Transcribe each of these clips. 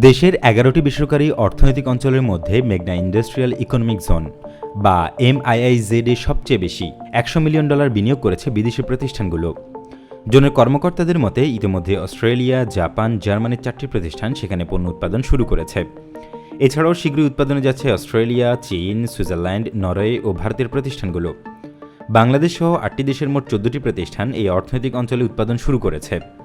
দেশের এগারোটি বেসরকারি অর্থনৈতিক অঞ্চলের মধ্যে মেঘনা ইন্ডাস্ট্রিয়াল ইকোনমিক জোন বা এমআইআইজেড এ সবচেয়ে বেশি একশো মিলিয়ন ডলার বিনিয়োগ করেছে বিদেশি প্রতিষ্ঠানগুলো। জোনের কর্মকর্তাদের মতে, ইতিমধ্যে অস্ট্রেলিয়া, জাপান, জার্মানির চারটি প্রতিষ্ঠান সেখানে পণ্য উৎপাদন শুরু করেছে। এছাড়াও শীঘ্রই উৎপাদনে যাচ্ছে অস্ট্রেলিয়া, চীন, সুইজারল্যান্ড, নরওয়ে ও ভারতের প্রতিষ্ঠানগুলো। বাংলাদেশ সহ আটটি দেশের মোট চোদ্দটি প্রতিষ্ঠান এই অর্থনৈতিক অঞ্চলে উৎপাদন শুরু করেছে।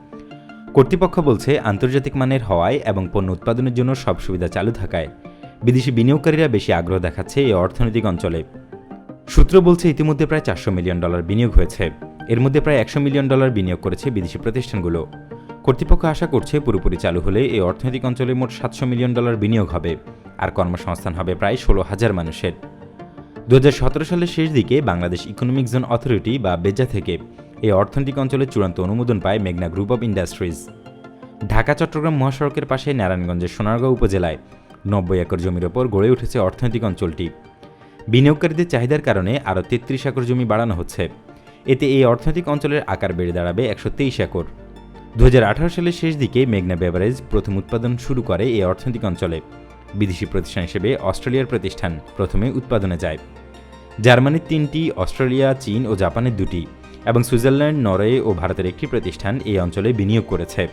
কর্তৃপক্ষ বলছে, আন্তর্জাতিক মানের হওয়ায় এবং পণ্য উৎপাদনের জন্য সব সুবিধা চালু থাকায় বিদেশি বিনিয়োগকারীরা বেশি আগ্রহ দেখাচ্ছে এই অর্থনৈতিক অঞ্চলে। সূত্র বলছে, ইতিমধ্যে প্রায় চারশো মিলিয়ন ডলার বিনিয়োগ হয়েছে। এর মধ্যে প্রায় একশো মিলিয়ন ডলার বিনিয়োগ করেছে বিদেশি প্রতিষ্ঠানগুলো। কর্তৃপক্ষ আশা করছে, পুরোপুরি চালু হলে এই অর্থনৈতিক অঞ্চলে মোট সাতশো মিলিয়ন ডলার বিনিয়োগ হবে। আর কর্মসংস্থান হবে প্রায় ষোলো হাজার মানুষের। দু হাজার সতেরো সালের শেষ দিকে বাংলাদেশ ইকোনমিক জোন অথরিটি বা বেজা থেকে এই অর্থনৈতিক অঞ্চলের চূড়ান্ত অনুমোদন পায় মেঘনা group of industries Dhaka, Chattogram মহাসড়কের পাশে নারায়ণগঞ্জের সোনারগাঁও উপজেলায় নব্বই একর জমির ওপর গড়ে উঠেছে অর্থনৈতিক অঞ্চলটি। বিনিয়োগকারীদের চাহিদার কারণে আরও তেত্রিশ একর জমি বাড়ানো হচ্ছে। এতে এই অর্থনৈতিক অঞ্চলের আকার বেড়ে দাঁড়াবে একশো তেইশ একর। দু হাজার আঠারো সালের শেষ দিকে মেঘনা বেভারেজ প্রথম উৎপাদন শুরু করে এই অর্থনৈতিক অঞ্চলে। বিদেশি প্রতিষ্ঠান হিসেবে অস্ট্রেলিয়ার প্রতিষ্ঠান প্রথমে উৎপাদনে যায়। জার্মানির তিনটি, অস্ট্রেলিয়া, চীন ও জাপানের দুটি এবং সুইজারল্যান্ড, নরওয়ে ও ভারতের একটি প্রতিষ্ঠান এই অঞ্চলে বিনিয়োগ করেছে।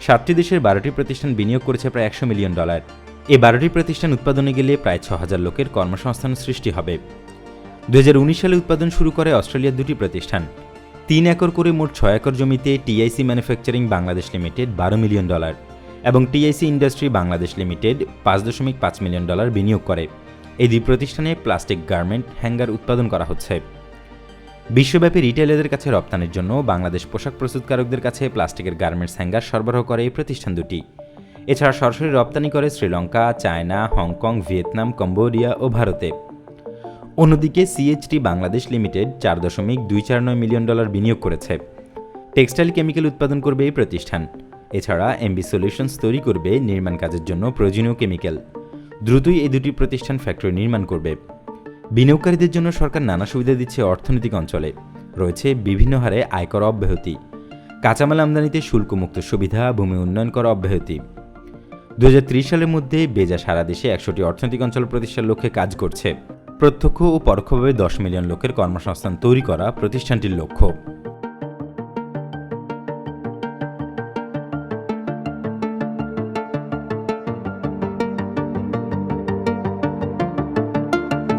সাতটি দেশের বারোটি প্রতিষ্ঠান বিনিয়োগ করেছে প্রায় একশো মিলিয়ন ডলার। এই বারোটি প্রতিষ্ঠান উৎপাদনে গেলে প্রায় ছ হাজার লোকের কর্মসংস্থান সৃষ্টি হবে। দু হাজার উনিশ সালে উৎপাদন শুরু করে অস্ট্রেলিয়ার দুটি প্রতিষ্ঠান। তিন একর করে মোট ছয় একর জমিতে টিআইসি ম্যানুফ্যাকচারিং বাংলাদেশ লিমিটেড বারো মিলিয়ন ডলার। এবং টিআইসি ইন্ডাস্ট্রি বাংলাদেশ লিমিটেড পাঁচ দশমিক পাঁচ মিলিয়ন ডলার বিনিয়োগ করে। এই দুই প্রতিষ্ঠানে প্লাস্টিক গার্মেন্ট হ্যাঙ্গার উৎপাদন করা হচ্ছে। বিশ্বব্যাপী রিটেলারদের কাছে রপ্তানির জন্য বাংলাদেশ পোশাক প্রস্তুতকারকদের কাছে প্লাস্টিকের গার্মেন্টস হ্যাঙ্গার সরবরাহ করে এই প্রতিষ্ঠান দুটি। এছাড়া সরাসরি রপ্তানি করে Sri Lanka, China, Hong Kong, Vietnam, Cambodia ও ভারতে। অন্যদিকে সিএইচটি বাংলাদেশ লিমিটেড চার দশমিক দুই চার নয় মিলিয়ন ডলার বিনিয়োগ করেছে। টেক্সটাইল কেমিক্যাল উৎপাদন করবে এই প্রতিষ্ঠান। এছাড়া এমবি সলিউশনস তৈরি করবে নির্মাণ কাজের জন্য প্রয়োজনীয় কেমিক্যাল। দ্রুতই এই দুটি প্রতিষ্ঠান ফ্যাক্টরি নির্মাণ করবে। বিনিয়োগকারীদের জন্য সরকার নানা সুবিধা দিচ্ছে অর্থনৈতিক অঞ্চলে। রয়েছে বিভিন্ন হারে আয়কর অব্যাহতি। কাঁচামাল আমদানিতে শুল্কমুক্ত সুবিধা, ভূমি উন্নয়ন করা অব্যাহতি। দু হাজার ত্রিশ সালের মধ্যে বেজা সারা দেশে একশোটি অর্থনৈতিক অঞ্চল প্রতিষ্ঠার লক্ষ্যে কাজ করছে। প্রত্যক্ষ ও পরোক্ষভাবে দশ মিলিয়ন লোকের কর্মসংস্থান তৈরি করা প্রতিষ্ঠানটির লক্ষ্য।